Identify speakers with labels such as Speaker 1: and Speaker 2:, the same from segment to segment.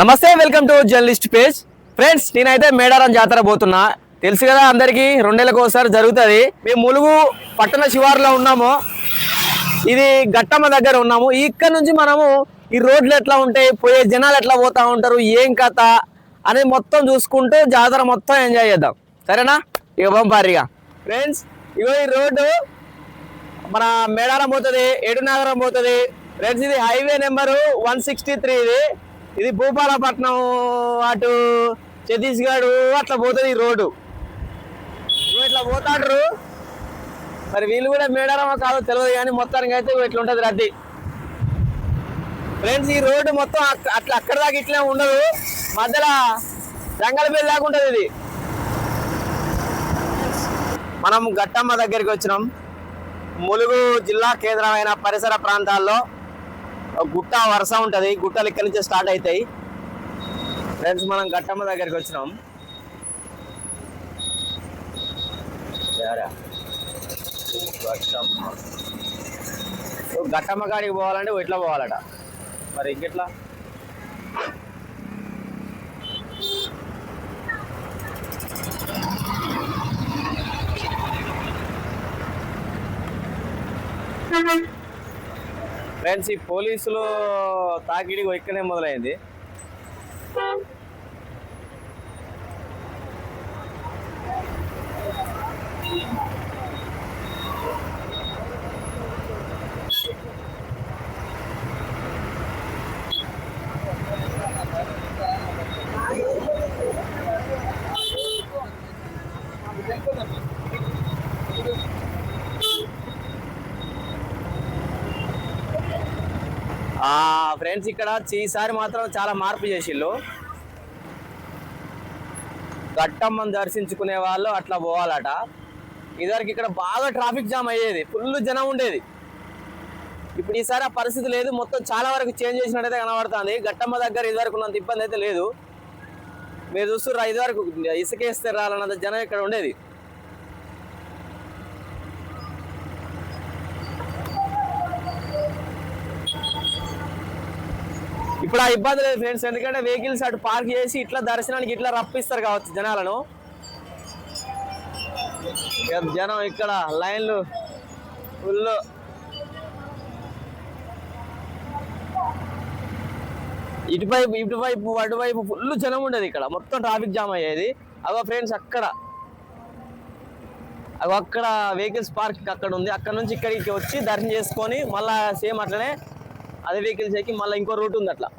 Speaker 1: నమస్తే welcome to journalist page. Friends నేనైతే మేడారం జాతర పోతున్నా. తెలుసు కదా అందరికీ రెండేళ్ళకి ఒకసారి జరుగుతుంది. మేము ములుగు పట్టణ శివారులో ఉన్నాము. ఇది గట్టమ్మ దగ్గర ఉన్నాము. ఇక్కడ నుంచి మనము ఈ రోడ్లు ఎట్లా ఉంటాయి పోయే జనాలు ఎట్లా పోతా ఉంటారు ఏం కథ అనేది మొత్తం చూసుకుంటూ జాతర మొత్తం ఎంజాయ్ చేద్దాం. సరేనా? ఇక పంపారిగా ఫ్రెండ్స్ ఇగో ఈ రోడ్డు మన మేడారం పోతుంది ఏడునగరం పోతుంది. ఫ్రెండ్స్ ఇది highway number one sixty three ఇది. ఇది భూపాలపట్నం అటు ఛత్తీస్గఢ్ అట్లా పోతుంది ఈ రోడ్డు. ఇగో ఇట్లా పోతాండ్రు. మరి వీళ్ళు కూడా మేడారమో కాదో తెలియదు కానీ మొత్తానికి అయితే ఇట్లా ఉంటుంది రద్దీ. ఫ్రెండ్స్ ఈ రోడ్డు మొత్తం అట్లా అక్కడ దాకా ఇట్లే ఉండదు. మధ్యలో జంగల్ బెల్ దాకా ఉంటుంది ఇది. మనం గట్టమ్మ దగ్గరికి వచ్చినాం. ములుగు జిల్లా కేంద్రమైన పరిసర ప్రాంతాల్లో గుట్ట వరుస ఉంటుంది. గుట్టలు ఇక్కడ నుంచే స్టార్ట్ అవుతాయి ఫ్రెండ్స్ మనం గట్టమ్మ దగ్గరికి వచ్చినాం. గట్టమ్మ. సో గట్టమ్మ కాడికి పోవాలంటే ఓ ఇట్లా పోవాలట. మరి ఇంకెట్లా? ఫ్రెండ్స్ ఈ పోలీసులు తాకిడి ఇక్కడే మొదలైంది ఆ ఫ్రెండ్స్ ఇక్కడ ఈసారి మాత్రం చాలా మార్పు చేసిళ్ళు. గట్టమ్మను దర్శించుకునే వాళ్ళు అట్లా పోవాలట. ఇదివరకు ఇక్కడ బాగా ట్రాఫిక్ జామ్ అయ్యేది ఫుల్ జనం ఉండేది. ఇప్పుడు ఈసారి ఆ పరిస్థితి లేదు మొత్తం చాలా వరకు చేంజ్ చేసినట్టయితే కనబడుతుంది. గట్టమ్మ దగ్గర ఇదివరకు ఉన్నంత ఇబ్బంది అయితే లేదు. మీరు చూస్తున్నారు ఇదివరకు ఇసుకేస్తే రాలన్నంత జనం ఇక్కడ ఉండేది. ఇప్పుడు ఆ ఇబ్బంది లేదు ఫ్రెండ్స్. ఎందుకంటే వెహికల్స్ అటు పార్క్ చేసి ఇట్లా దర్శనానికి ఇట్లా రప్పిస్తారు కావచ్చు జనాలను. జనం ఇక్కడ లైన్లు ఫుల్ ఇటువైపు ఇటువైపు అటువైపు ఫుల్ జనం ఉండేది ఇక్కడ. మొత్తం ట్రాఫిక్ జామ్ అయ్యేది. అగో ఫ్రెండ్స్ అక్కడ. అగో అక్కడ వెహికల్స్ పార్క్ అక్కడ ఉంది. అక్కడ నుంచి ఇక్కడికి వచ్చి దర్శనం చేసుకొని మళ్ళా సేమ్ అట్లనే అదే వెహికల్స్ ఎక్కి మళ్ళీ ఇంకో రూట్ ఉంది అట్లా.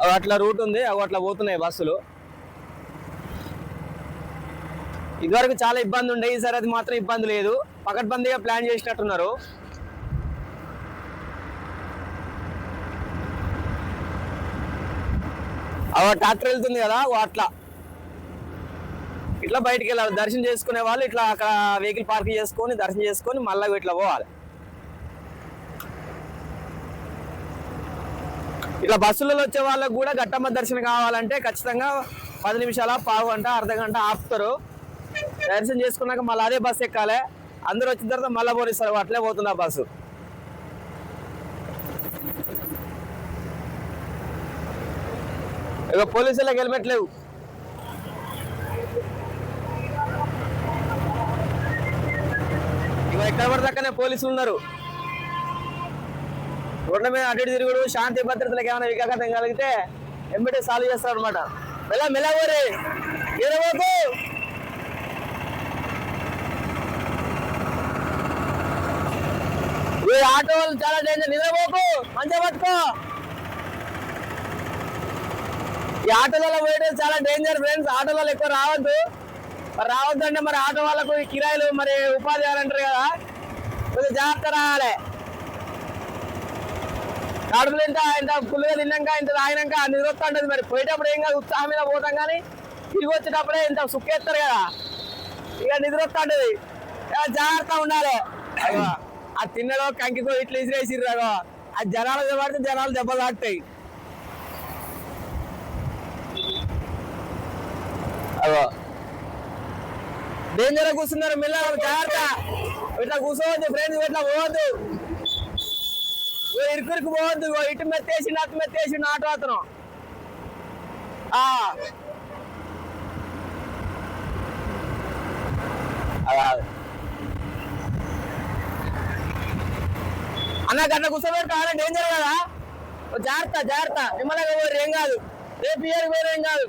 Speaker 1: అవి అట్లా రూట్ ఉంది అవి అట్లా పోతున్నాయి బస్సులు. ఇదివరకు చాలా ఇబ్బంది ఉండే ఈసారి అది మాత్రం ఇబ్బంది లేదు. పకడ్బందీగా ప్లాన్ చేసినట్టున్నారు. అవ ట్రాక్టర్ వెళ్తుంది కదా అట్లా. ఇట్లా బయటికి వెళ్ళాలి దర్శనం చేసుకునే వాళ్ళు ఇట్లా అక్కడ వెహికల్ పార్క్ చేసుకొని దర్శనం చేసుకొని మళ్ళీ ఇట్లా పోవాలి. ఇలా బస్సులలో వచ్చే వాళ్ళకు కూడా గట్టమ్మ దర్శనం కావాలంటే ఖచ్చితంగా పది నిమిషాల పావు గంట అర్ధ గంట ఆపుతారు. దర్శనం చేసుకున్నాక మళ్ళీ అదే బస్సు ఎక్కాలి. అందరూ వచ్చిన తర్వాత మళ్ళీ పోనిస్తారు అట్లే పోతుంది ఆ బస్సు. ఇక పోలీసులకు హెల్మెట్ లేవు. ఇక ఎక్కడ పడితే అక్కడనే పోలీసులు ఉన్నారు. రోడ్ల మీద అటు తిరుగుడు శాంతి భద్రతలకు ఏమైనా వికాసం కలిగితే ఎంబటే సాల్వ్ చేస్తారు అనమాట మెల్ల మెల్ల ఊరి ఈ ఆటో వాళ్ళు చాలా డేంజర్ నిద్రపోకు మంచిగా పట్టుకో. ఈ ఆటోలలో పోయడం చాలా డేంజర్ ఫ్రెండ్స్ ఆటోలలో ఎక్కువ రావద్దు. మరి రావద్దంటే మరి ఆటో వాళ్ళకు ఈ కిరాయిలు మరి ఉపాధి అంటారు కదా. కొంచెం జాగ్రత్త రావాలి. కడుపులు ఇంత ఇంత ఫుల్గా తిన్నాక ఇంత తాగినాక నిద్రొస్తా మరి. పోయేటప్పుడు ఏం కాదు ఉత్సాహం మీద పోతాం కానీ తిరిగి వచ్చేటప్పుడే ఇంత సుక్కేస్తారు కదా. ఇక నిద్రొస్తా ఉంటుంది జాగ్రత్త ఉండాలి. ఆ తిన్నడో కంకితో ఇట్లా ఇసిరేసిర్రు ఆ జనాలు పడితే జనాలు దెబ్బలు తాగుతాయి అగో. డేంజర్ కూర్చున్నారు మెల్లగా జాగ్రత్త. ఇట్లా కూర్చోవద్దు ఫ్రెండ్స్ ఇట్లా పోవద్దు. ఇరుకురికి పోవద్దు ఇటు మెత్తేసి అటు మెత్తేసి ఆటో అతను అన్న గట్ల కూర్చోబెట్టు ఆడ డేంజర్ కదా? జాగ్రత్త జాగ్రత్త. నిమ్మలగా పోరు ఏం కాదు. రేపు ఇయర్ పోరు ఏం కాదు.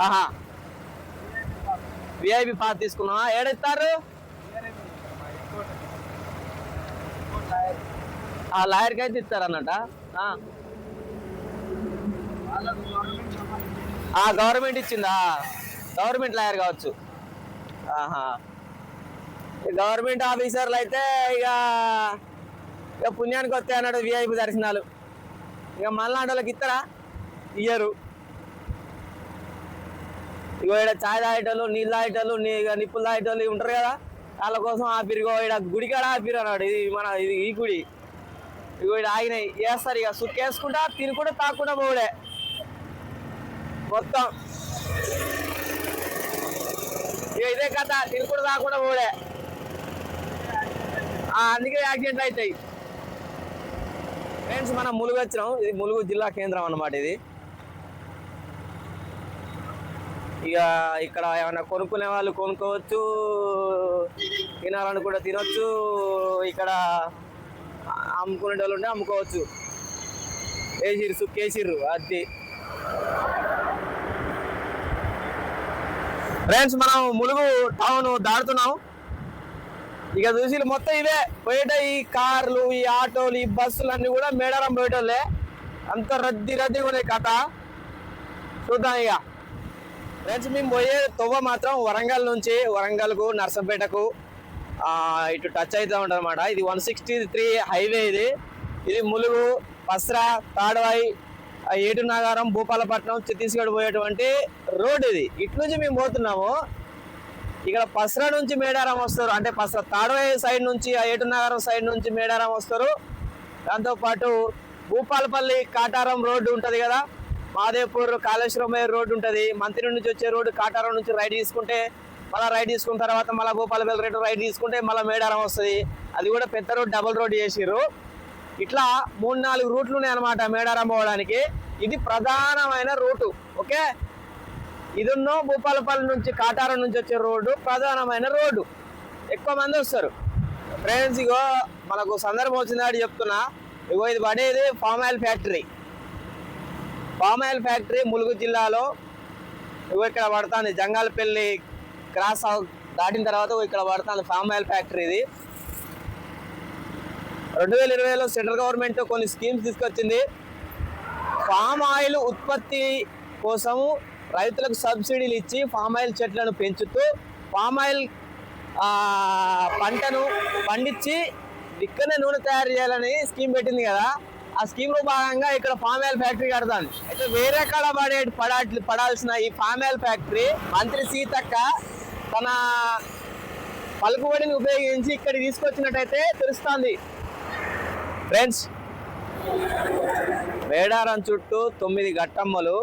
Speaker 1: ఆహా. విఐపి పాస్ తీసుకున్నావా? ఏడెత్తారు? ఆ లాయర్కి అయితే ఇస్తారన్నట. ఆ. గవర్నమెంట్ ఇచ్చిందా? గవర్నమెంట్ లాయర్ కావచ్చు. ఆహా. ఈ గవర్నమెంట్ ఆఫీసర్లు అయితే ఇక ఇక పుణ్యానికి వస్తాయి అన్నాడు విఐపి దర్శనాలు. ఇక మళ్ళా వాళ్ళకి ఇస్తారా? ఇయ్యరు. ఇగో ఇక్కడ చాయ్ తాగేటోళ్ళు నీళ్ళు తాగేటోళ్ళు నీ ఇక నిప్పులు తాగేటోళ్ళు ఇవి ఉంటారు కదా వాళ్ళ కోసం ఆపిరు. ఇగో ఇక్కడ గుడి కాడ ఆపిరు అన్నాడు. ఇది మన ఇది ఈ గుడి. ఇగో ఇక్కడ ఆగినాయి వేస్తారు ఇక సుక్కేసుకుంటా తినుకుంటా తాకుండా పోడే మొత్తం. ఇక ఇదే కథ. తినుకుంటా తాకుండా పోడే అందుకే యాక్సిడెంట్ అవుతాయి. ఫ్రెండ్స్ మనం ములుగు వచ్చినాం. ఇది ములుగు జిల్లా కేంద్రం అన్నమాట ఇది. ఇక ఇక్కడ ఏమైనా కొనుక్కునే వాళ్ళు కొనుక్కోవచ్చు తినాలనుకుంటే తినొచ్చు ఇక్కడ అమ్ముకునే వాళ్ళు ఉంటే అమ్ముకోవచ్చు. వేసిర్రు సుక్కేసిర్రు అది. ఫ్రెండ్స్ మనం ములుగు టౌన్ దాడుతున్నాం ఇక చూసి మొత్తం ఇవే. పోయేట ఈ కార్లు ఈ ఆటోలు ఈ బస్సులు అన్నీ కూడా మేడారం పోయేటోళ్ళే అంత రద్దీ రద్దీగా ఉన్నాయి కథ చూద్దాం ఇక. ఫ్రెండ్స్ మేము పోయే తొవ్వ మాత్రం వరంగల్ నుంచి వరంగల్కు నర్సంపేటకు ఇటు టచ్ అవుతూ ఉంటుంది అనమాట ఇది వన్ సిక్స్టీ త్రీ హైవే ఇది. ఇది ములుగు పస్రా తాడవాయి ఏటు నగరం భూపాలపట్నం ఛత్తీస్గఢ్ పోయేటువంటి రోడ్ ఇది. ఇటు నుంచి మేము పోతున్నాము. ఇక్కడ పస్రా నుంచి మేడారం వస్తారు. అంటే పస్రా తాడవాయి సైడ్ నుంచి ఆ ఏటు నగరం సైడ్ నుంచి మేడారం వస్తారు. దాంతోపాటు భూపాలపల్లి కాటారం రోడ్డు ఉంటుంది కదా. మాదేపూర్ కాళేశ్వరం రోడ్డు ఉంటుంది? మంత్రి నుంచి వచ్చే రోడ్డు కాటారం నుంచి రైడ్ తీసుకుంటే మళ్ళీ రైడ్ తీసుకున్న తర్వాత మళ్ళీ భూపాలపల్లి రేటు రైడ్ తీసుకుంటే మళ్ళీ మేడారం వస్తుంది. అది కూడా పెద్ద రోడ్ డబుల్ రోడ్ చేసిర్రు. ఇట్లా మూడు నాలుగు రూట్లు ఉన్నాయి అనమాట మేడారం పోవడానికి. ఇది ప్రధానమైన రూటు ఓకే? ఇదున్నో భూపాలపల్లి నుంచి కాటారం నుంచి వచ్చే రోడ్డు ప్రధానమైన రోడ్డు. ఎక్కువ మంది వస్తారు. ఫ్రెండ్స్ ఇగో మనకు సందర్భం వచ్చిందని చెప్తున్నా. ఇగో ఇది పడేది palm oil factory. Palm oil factory Mulugu జిల్లాలో ఇక్కడ పడుతుంది. జంగాలపల్లి క్రాస్ దాటిన తర్వాత ఇక్కడ పడుతుంది పామ్ ఆయిల్ ఫ్యాక్టరీ ఇది. రెండు వేల ఇరవైలో సెంట్రల్ గవర్నమెంట్ కొన్ని స్కీమ్స్ తీసుకొచ్చింది. పామ్ ఆయిల్ ఉత్పత్తి కోసము రైతులకు సబ్సిడీలు ఇచ్చి పామ్ ఆయిల్ చెట్లను పెంచుతూ పామ్ ఆయిల్ పంటను పండించి ఇక్కడనే నూనె తయారు చేయాలని స్కీమ్ పెట్టింది కదా. ఆ స్కీమ్లో భాగంగా ఇక్కడ ఫామ్ ఆయిల్ ఫ్యాక్టరీ కడతాను. అయితే వేరే కాడ పడే పడాట్లు పడాల్సిన ఈ ఫామ్ ఆయిల్ ఫ్యాక్టరీ మంత్రి సీతక్క తన పలుకుబడిని ఉపయోగించి ఇక్కడ తీసుకొచ్చినట్టయితే తెలుస్తుంది. ఫ్రెండ్స్ మేడారం చుట్టూ తొమ్మిది గట్టమ్మలు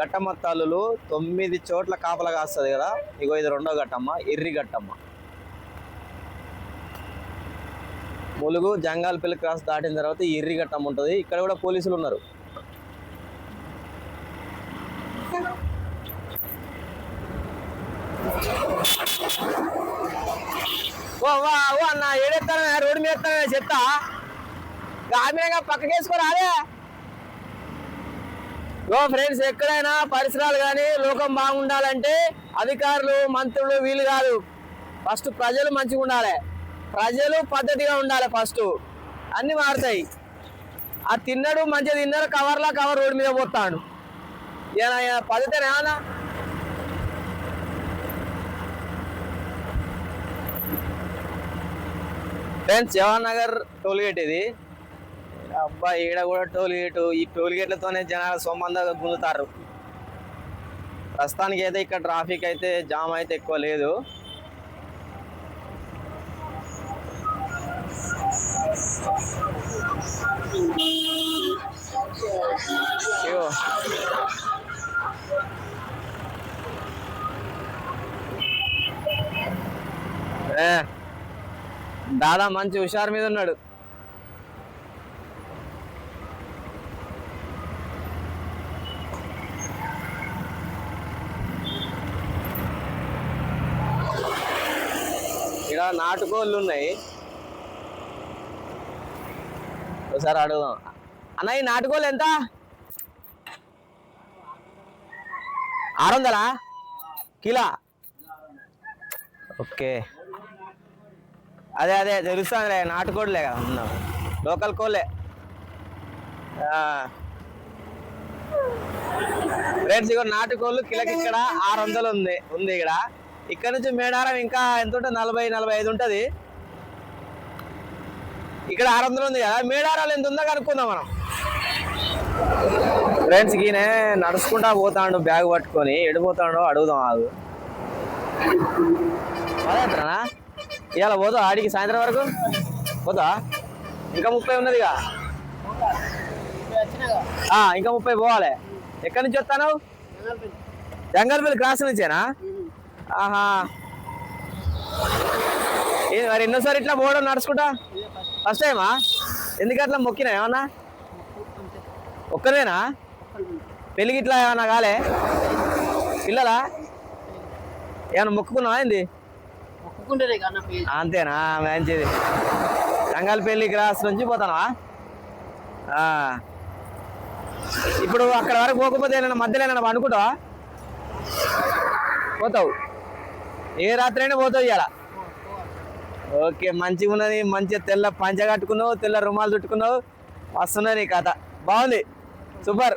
Speaker 1: గట్టమ్మ తల్లులు తొమ్మిది చోట్ల కాపలా కాస్తుంది కదా. ఇగో ఇది రెండో గట్టమ్మ ఎర్రి గట్టమ్మ ములుగు జంగాలపల్లి క్రాస్ దాటిన తర్వాత ఎర్రి గట్టమ్మ ఉంటుంది. ఇక్కడ కూడా పోలీసులు ఉన్నారు. ఓ వా ఓ అన్న ఏడెత్తానా? రోడ్డు మీద ఎత్తానా? చెప్తా. గామిగా పక్కకేసుకోరా రాలే ఓ ఫ్రెండ్స్ ఎక్కడైనా పరిసరాలు కానీ లోకం బాగుండాలంటే అధికారులు మంత్రులు వీళ్ళు కాదు. ఫస్ట్ ప్రజలు మంచిగా ఉండాలి ప్రజలు పద్ధతిగా ఉండాలి ఫస్ట్. అన్ని మారుతాయి. ఆ తిన్నాడు మంచిగా తిన్నాడు కవర్లా కవర్ రోడ్డు మీద పోతాడు. ఏమైనా పద్ధతి ఏమన్నా? ఫ్రెండ్స్ జవహర్ నగర్ టోల్గేట్ ఇది. అబ్బా ఈడ కూడా టోల్గేట్ ఈ టోల్గేట్లతోనే జనాలు సొమ్మందంగా గుంజుతారు. ప్రస్తుతానికి అయితే ఇక్కడ ట్రాఫిక్ అయితే జామ్ అయితే ఎక్కువ లేదు. ఇగో ఏ, దాదా మంచి హుషారు మీద ఉన్నాడు. ఇక్కడ నాటుకోళ్ళు ఉన్నాయి. ఒకసారి అడుగుదాం అన్న ఈ నాటుకోలు ఎంత? ఆరు వందలా? కిలా? ఓకే. అదే అదే తెలుస్తుందిలే నాటుకోడులే కదా ఉన్నాం లోకల్ కోళ్ళే. ఫ్రెండ్స్ ఇక్కడ నాటుకోళ్ళు కిలకి ఇక్కడ ఆరు వందలు ఉంది ఉంది ఇక్కడ. ఇక్కడ నుంచి మేడారం ఇంకా ఎంత ఉంటుంది? నలభై నలభై ఐదు ఉంటుంది. ఇక్కడ ఆరు వందలు ఉంది కదా మేడారాలు ఎంత ఉందో కనుక్కుందాం మనం. ఫ్రెండ్స్ ఈయన నడుచుకుంటా పోతాడు బ్యాగ్ పట్టుకొని. ఎడిపోతాడో అడుగుదాం ఆగు. పదట్రానా ఇవాళ పోదా ఆడికి సాయంత్రం వరకు? పోదా ఇంకా ముప్పై ఉన్నదిగా. ఆ, ఇంకా ముప్పై పోవాలి. ఎక్కడి నుంచి వస్తాను జంగల్పల్లి క్రాస్ నుంచేనా? ఆహా. మరి ఎన్నోసారి ఇట్లా పోవడం నడుచుకుంటా? ఫస్ట్ టైమా ఎందుకు అట్లా మొక్కినా? ఏమన్నా? ఒక్కరేనా పెళ్ళికి ఇట్లా ఏమన్నా కాలే? పిల్లలా? ఏమన్నా మొక్కుకున్నావా ఏంది? అంతేనా? మంచిది. రంగాలపల్లి క్రాస్ నుంచి పోతానా. ఇప్పుడు అక్కడ వరకు పోకపోతే ఏమైనా మధ్యలో ఏమైనా అనుకుంటావా పోతావు. ఏ రాత్రి అయినా పోతావు ఇవాళ ఓకే మంచిగా ఉన్నది మంచిగా తెల్ల పంచ కట్టుకున్నావు తెల్ల రుమాలు చుట్టుకున్నావు. వస్తున్నది నీ కథ. బాగుంది. సూపర్.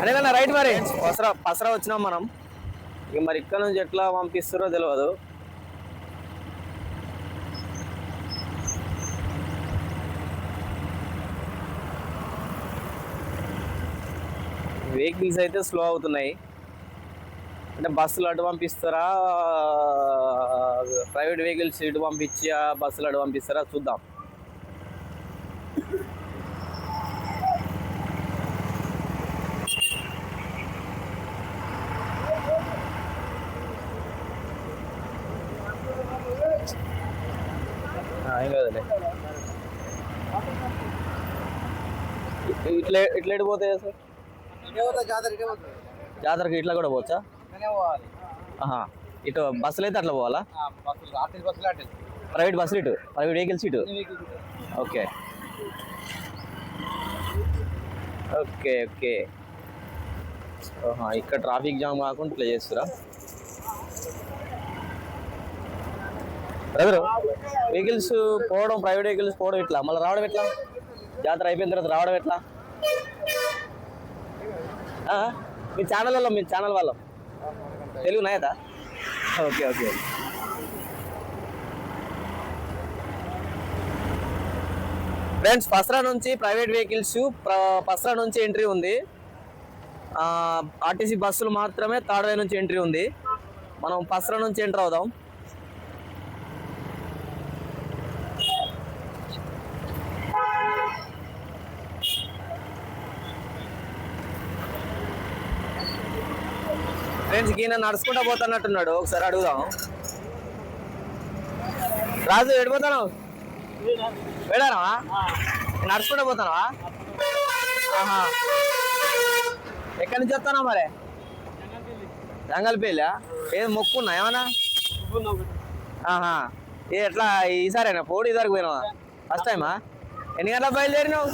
Speaker 1: అదేనా రైట్ మరి. పసరా పసరా వచ్చినాం మనం. ఇక మరి ఇక్కడ నుంచి ఎట్లా పంపిస్తారో తెలియదు వెహికల్స్ అయితే స్లో అవుతున్నాయి. అంటే బస్సులు అటు పంపిస్తారా? ప్రైవేట్ వెహికల్స్ ఇటు పంపించి ఆ బస్సులు అటు పంపిస్తారా? చూద్దాం. ఏం కాదులే. ఇట్లా ఇట్లా ఎటు పోతాయి సార్? జాతరకి ఇట్లా కూడా పోవచ్చా? ఇటు బస్సులు అయితే అట్లా పోవాలా? ప్రైవేట్ బస్సులు ఇటు? ప్రైవేట్ వెహికల్స్ ఇటు? ఓకే. Okay okay. ఇక్కడ ట్రాఫిక్ జామ్ కాకుండా ఇట్లా చేస్తురా? బ్రదర్ వెహికల్స్ పోవడం ప్రైవేట్ వెహికల్స్ పోవడం ఇట్లా మళ్ళీ రావడం ఎట్లా? జాతర అయిపోయిన తర్వాత రావడం ఎట్లా? మీ ఛానల్ వల్ల మీ ఛానల్ వాళ్ళం. తెలుగు నాయదా ఓకే ఓకే. ఫ్రెండ్స్ పసరా నుంచి ప్రైవేట్ వెహికల్స్ పసరా నుంచి ఎంట్రీ ఉంది. ఆర్టీసీ బస్సులు మాత్రమే తాడవే నుంచి ఎంట్రీ ఉంది. మనం పసరా నుంచి ఎంటర్ అవుదాం. ఫ్రెండ్స్ ఈయన నడుచుకుంటా పోతున్నట్టున్నాడు. ఒకసారి అడుగుదాం. రాజు ఎడిపోతాను వెళ్ళారా నడుచుకుంటూ పోతానవా ఆహా. ఎక్కడి నుంచి వస్తానా మరి? జంగల్పల్లి ఏది మొక్కున్నా ఏమన్నా? ఆహా. ఏ ఎట్లా ఈసారేనా పోడు ఈసారి పోయినావా? ఫస్ట్ టైమా ఎన్ని గంటలకు బయలుదేరినావు?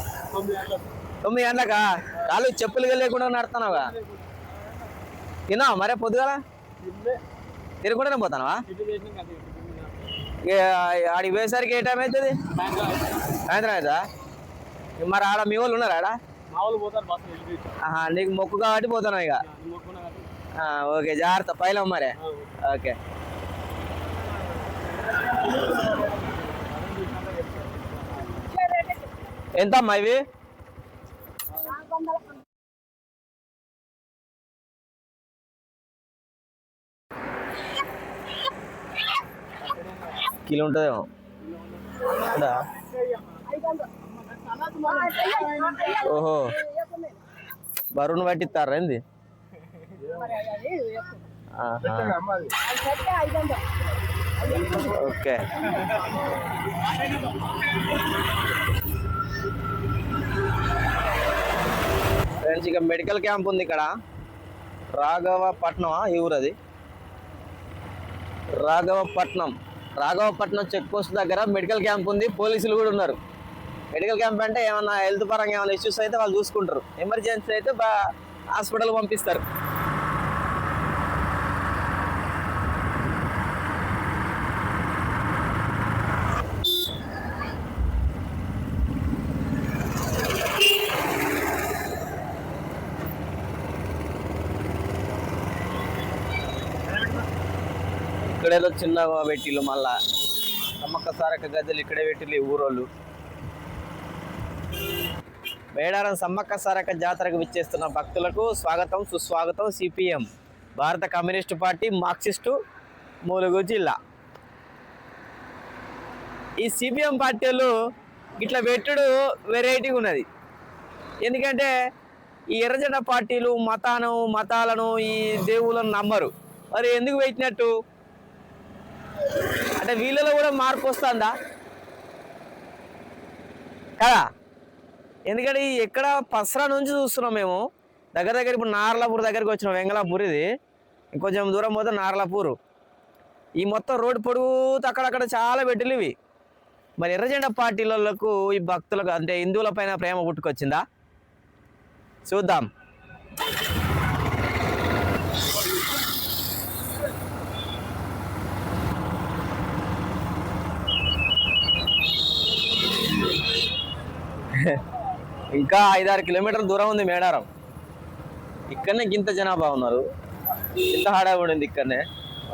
Speaker 1: తొమ్మిది గంటలకా. కాళ్ళు చెప్పులు లేకుండా నడుతున్నావుగా తిన్నావా? మరే పొద్దుగాల? తిరుగుకుంటూనే పోతానవా? ఆడికి పోయేసరికి ఏ టైం అవుతుంది. సాయంత్రం అవుతుందా? ఇక మరి ఆడ మీ వాళ్ళు ఉన్నారా ఆడ? నీకు మొక్కు కాబట్టి పోతున్నావు ఇక? ఆ, ఓకే జాగ్రత్త పైలం మరే ఓకే. ఎంత అమ్మా ఇవి? కిలో ఉంటుందేమో. ఓహో. బరువును పట్టిస్తారా ఏంది? ఓకే. ఫ్రెండ్స్ ఇక మెడికల్ క్యాంప్ ఉంది ఇక్కడ. రాఘవపట్నం ఈ ఊరు అది రాఘవపట్నం. రాఘవపట్నం చెక్ పోస్ట్ దగ్గర మెడికల్ క్యాంప్ ఉంది. పోలీసులు కూడా ఉన్నారు. మెడికల్ క్యాంప్ అంటే ఏమన్నా హెల్త్ పరంగా ఏమైనా ఇష్యూస్ అయితే వాళ్ళు చూసుకుంటారు. ఎమర్జెన్సీ అయితే బా హాస్పిటల్ పంపిస్తారు. చిన్నగా పెట్టిళ్ళు మళ్ళా. సమ్మక్క సారక్క గద్దెలు ఇక్కడే పెట్టిళ్ళు ఊరోళ్ళు. మేడారం సమ్మక్క సారక్క జాతరకు విచ్చేస్తున్న భక్తులకు స్వాగతం సుస్వాగతం సిపిఎం. భారత కమ్యూనిస్టు పార్టీ మార్క్సిస్టు మూలుగు జిల్లా. ఈ సిపిఎం పార్టీలు ఇట్లా పెట్టుడు వెరైటీగా ఉన్నది. ఎందుకంటే ఈ ఎర్రజెండ పార్టీలు మతాను మతాలను ఈ దేవుళ్ళను నమ్మరు. మరి ఎందుకు పెట్టినట్టు? అంటే వీళ్ళలో కూడా మార్పు వస్తుందా? కదా? ఎందుకంటే ఈ ఎక్కడ పసరా నుంచి చూస్తున్నాం మేము. దగ్గర దగ్గర ఇప్పుడు నార్లాపూర్ దగ్గరికి వచ్చినాం వెంగళాపూర్ ఇది. ఇంకొంచెం దూరం పోతే నార్లాపూర్. ఈ మొత్తం రోడ్డు పొడుగుతూ అక్కడక్కడ చాలా పెట్టిలు ఇవి. మరి ఎర్రజెండా పార్టీలకు ఈ భక్తులకు అంటే హిందువుల పైన ప్రేమ పుట్టుకొచ్చిందా? చూద్దాం. ఇంకా ఐదారు కిలోమీటర్ల దూరం ఉంది మేడారం. ఇక్కడనే గింత జనాభా ఉన్నారు. ఇంత హడావుడి ఉంది ఇక్కడనే.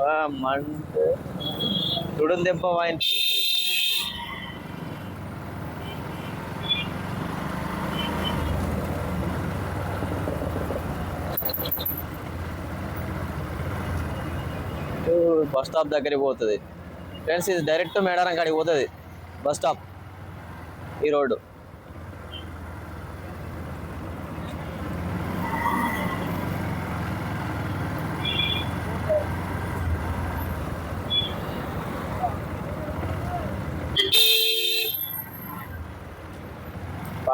Speaker 1: ఆ, మంట చూడండి దెబ్బ వాయిన్. బస్ స్టాప్ దగ్గరికి పోతుంది. ఫ్రెండ్స్ ఇది డైరెక్ట్ మేడారం కాడికి పోతుంది. Bus stop. ఈ రోడ్డు.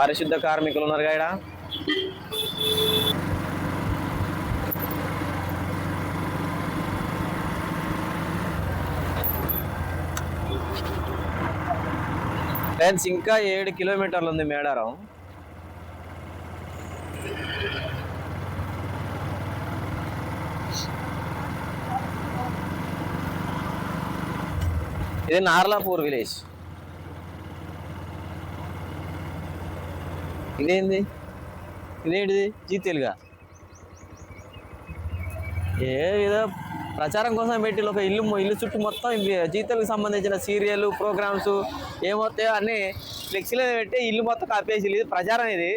Speaker 1: పారిశుద్ధ కార్మికులు ఉన్నారు ఇక్కడ ఫ్రెండ్స్ ఇంకా ఏడు కిలోమీటర్లు ఉంది మేడారం. ఇది నార్లాపూర్ విలేజ్. ఇదేంది? ఇదేంటిది? జీతేలుగా? ఏ ఏదో ప్రచారం కోసం పెట్టి ఒక ఇల్లు ఇల్లు చుట్టూ మొత్తం జీతాలకు సంబంధించిన సీరియల్ ప్రోగ్రామ్స్ ఏమవుతాయో అన్ని ఫ్లెక్సీలో పెట్టి ఇల్లు మొత్తం కాపేసి ఇది ప్రచారం ఇది.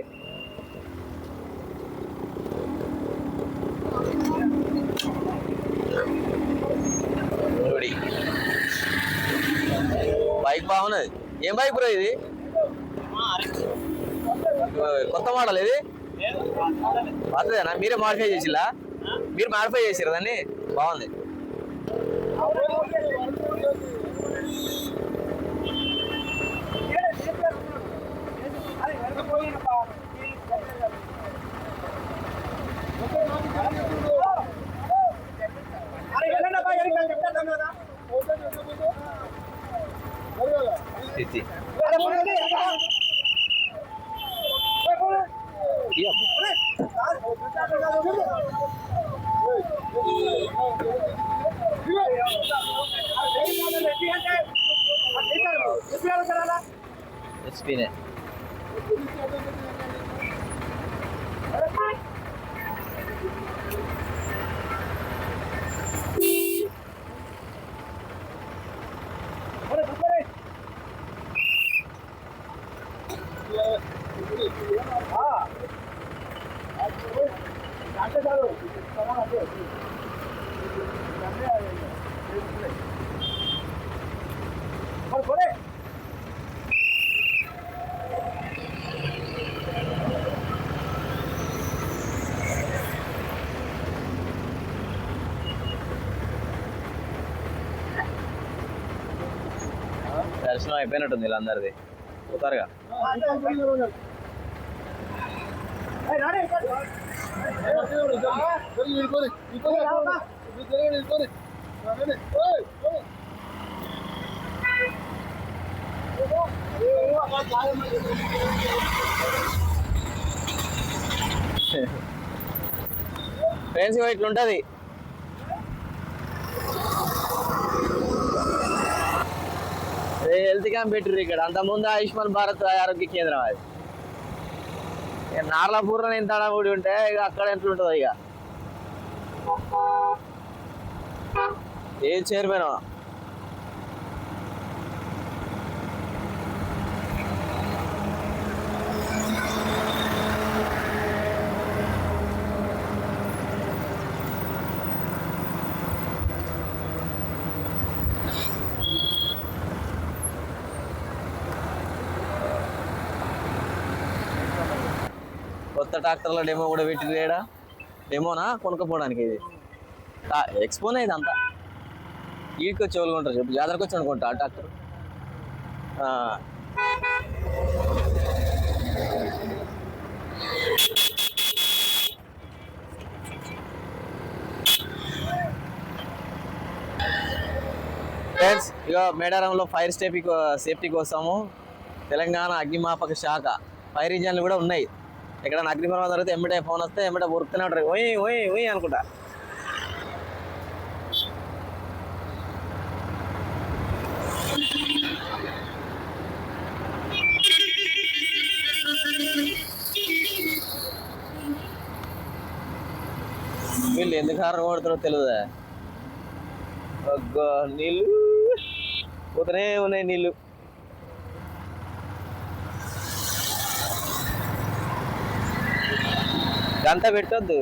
Speaker 1: బైక్ బాగున్నది. ఏం బైక్ బ్రో ఇది? కొత్త మోడల్ ఇది? పాతదేనా మీరే మాడిఫై చేసిలా? మీరు మాడిఫై చేసారు దాన్ని బాగుంది ఇది. ఎస్పీనే దర్శనం అయిపోయినట్టుంది వీళ్ళందరిది. పోతారుగా? ఫ్రెండ్స్ ఇగో ఇట్లుంటది. అదే హెల్త్ క్యాంప్ పెట్టిర్రు ఇక్కడ? అంత ముందు ఆయుష్మాన్ భారత్ ఆరోగ్య కేంద్రం అది. ఇక నార్లాపూర్ ఎంత ఉంటే ఇక అక్కడ ఎంత ఉంటుందో ఇక? ఏ చైర్మన్? కొత్త ట్రాక్టర్ల డెమో కూడా పెట్టి లేడా డెమోనా కొనుక్కోపోవడానికి ఇది. ఎక్స్పోనే ఇది అంతా. ఈడికి వచ్చి వాళ్ళు చెప్పు. జాతరకు వచ్చి అనుకుంటా ఆ ట్రాక్టర్. ఫ్రెండ్స్ ఇక మేడారంలో ఫైర్ స్టేఫీ సేఫ్టీ కోసము తెలంగాణ అగ్నిమాపక శాఖ ఫైర్ ఇంజన్లు కూడా ఉన్నాయి. ఎక్కడ అగ్నిమాపకం జరిగితే ఎమ్మటే ఫోన్ వస్తే ఎమ్మటే ఉరుకుతూనే ఉంటారు ఓయ్ ఓయ్ ఓయ్ అనుకుంటా వీళ్ళు ఎందుకు హారన్ కొడుతారో తెలియదా అగ్గో నీళ్ళు పోతూనే ఉన్నాయి నీళ్ళు గంట పెట్టొద్దు.